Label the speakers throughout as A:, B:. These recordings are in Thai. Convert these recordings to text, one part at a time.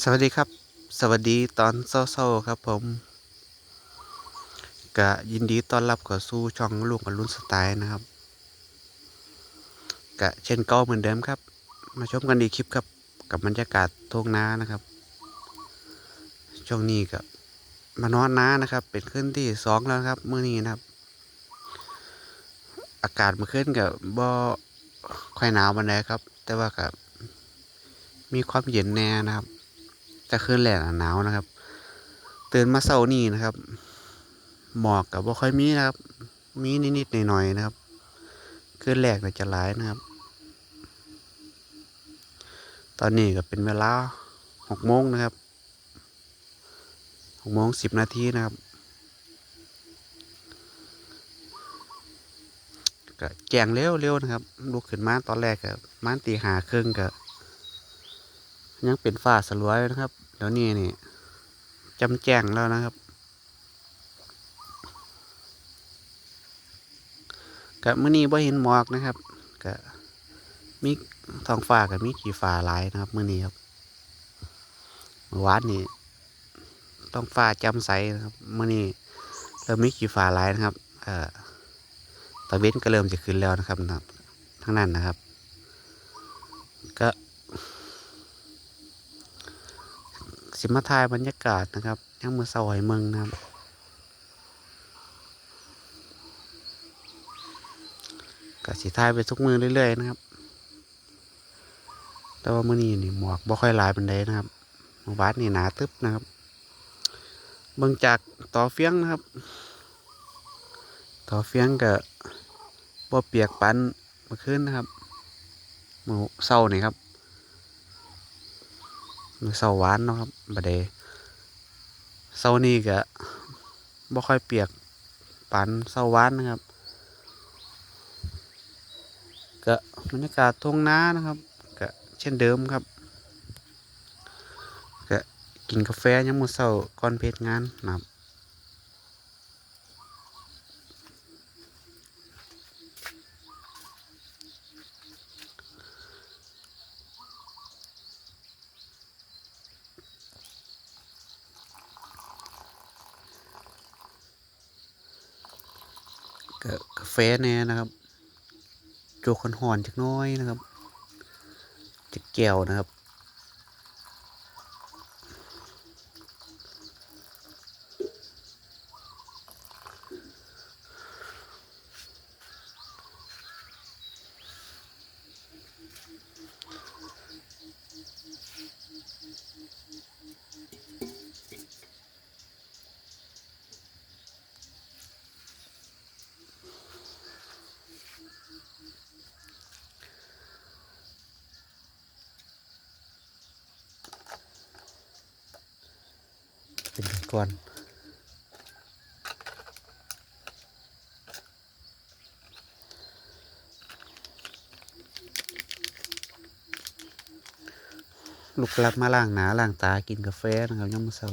A: สวัสดีครับ สวัสดีตอนเศร้าๆครับผมกะยินดีต้อนรับเข้าสู่ช่องลูกอรุณสไตล์นะครับกะเช่นก่าเหมือนเดิมครับ มาชมกันอีกคลิปครับ กับบรรยากาศทุ่งนานะครับ ช่วงนี้ก็มานอนน้านะครับ เป็นขึ้นที่สองแล้วครับเมื่อนี้นะครับ อากาศมื่อคืนกับบ่ค่อยหนาวบันไดครับ แต่ว่ากับมีความเย็นแน่นะครับ แต่คืนแรกหนาวนะครับตื่นมาเช้านี้นะครับ หมอกกับบ่ค่อยมีนะครับ มีนิดๆหน่อยๆนะครับคืนแรกน่จะหลายนะครับ ตอนนี้ก็เป็นเวลาหกโมงนะครับหกโมงสิบนาทีนะครับก็แจงเร็วเร็วๆนะครับลุกขึ้นมาตอนแรกก็มานตีหาครึ่งก็ ยังเป็นฝ้าสลวยนะครับเดี๋ยวนี้นี่จำแจ้งแล้วนะครับก็มื้อนี้บ่เห็นหมอกนะครับก็มีทองฟ้ากับมีขีฟ้าหลายนะครับมื้อนี้ครับเมื่อวานนี้ท้องฟ้าจ่มใสนะครับมื้อนี้เริ่มมีขีฟ้าหลายนะครับ เอ่อตะเวนก็เริ่มจะขึ้นแล้วนะครับนะครับทั้งนั้นนะครับ ก็ สิมาทายบรรยากาศนะครับยังมือสาให้เมืองนะครับก็สิทายไปทุกมือเรื่อยๆนะครับ แต่ว่ามือนี้นี่หมอกบ่ค่อยหลายปานใดนะครับมือวานนี่หนาตึ๊บนะครับ เบิ่งจากต่อเฟียงนะครับ ต่อเฟียงก็บ่เปียกปันเมื่อคืนนะครับมือเช้านี่ครับ มือเช้าหวานเนาะครับบัดเดเช้านี้ก็บ่ค่อยเปียกปันเช้าหวานนะครับก็บรรยากาศทุ่งนานะครับก็เช่นเดิมครับก็กินกาแฟยามมื้อเช้าก่อนเพจงานนะครับ กาแฟแน่นะครับโจกหอนๆจักน้อยนะครับจักแก้วนะครับ ก่อน ลูกกลับมาล้างหนาล้างตากินกาแฟนะครับยามมื้อเช้า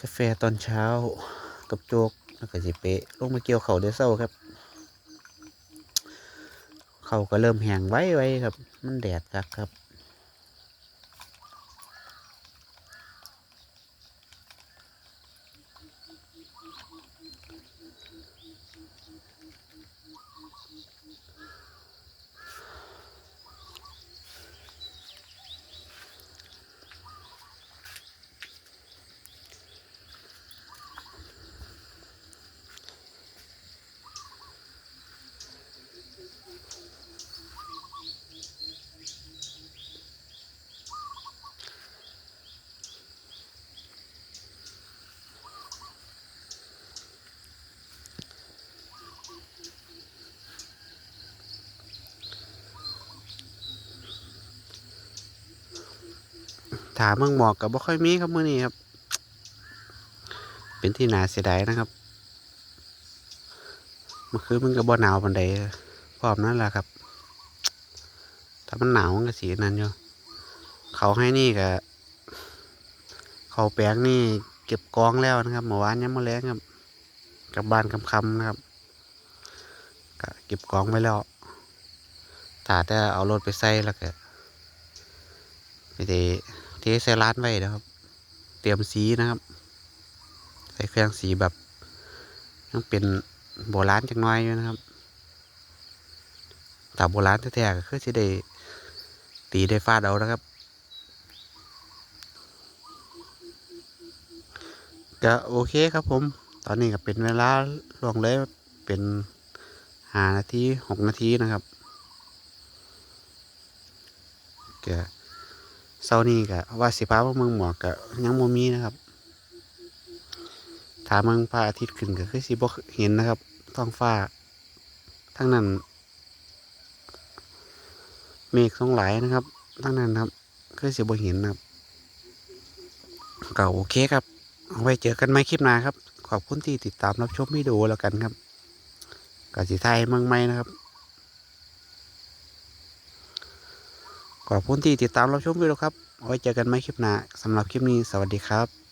A: กาแฟตอนเช้ากับโจกแล้วก็สิเปะลงมาเกี่ยวเข่าเดี๋ยวเช้าครับ เข่าก็เริ่มแห้งไว้ไว้ครับ มันแดดคักครับ ถามเมืองหมอกกับบ่ค่อยมีครับมื้อนี้ครับ เป็นที่นาเสียดายนะครับเมื่อคืนมันก็บ่หนาวปานใดพร้อมนั่นแหละครับ ถ้ามันหนาวมันก็สีนั้นอยู่เขาให้นี่ก็เขาแปลงนี่เก็บกองแล้วนะครับเมื่อวานยังมาแรงครับกลับบ้านคำๆนะครับก็เก็บกองไว้แล้วถ้าแต่เอารถไปใส่แล้วก็ไปเทเท ใส่ร้านไว้นะครับ เตรียมสีนะครับ ใส่เครื่องสีแบบยังเป็นโบราณจักหน้อยอยู่นะครับถ้าโบราณแท้ๆก็คือสิได้ตีได้ฟาดเอานะครับก็โอเคครับผม ตอนนี้ก็เป็นเวลาล่วงเลยเป็นหานาทีหกนาทีนะครับก็ เช้านี้ก็ว่าสิพาว่าเมืองหมอกก็ยังโมมีนะครับถ้าเมืองพระอาทิตย์ขึ้นก็คือสิบ่เห็นนะครับท้องฟ้าทั้งนั้น เมฆท้องหลายนะครับทั้งนั้นครับคือสิบ่เห็นนะครับก็โอเคครับเอาไว้เจอกันใหม่คลิปหน้าครับ ขอบคุณที่ติดตามรับชมวิดีโอแล้วกันครับกสิไทยเมืองใหม่นะครับ ขอบคุณที่ติดตามรับชมวิดีโอครับ ไว้เจอกันใหม่คลิปหน้าสำหรับคลิปนี้สวัสดีครับ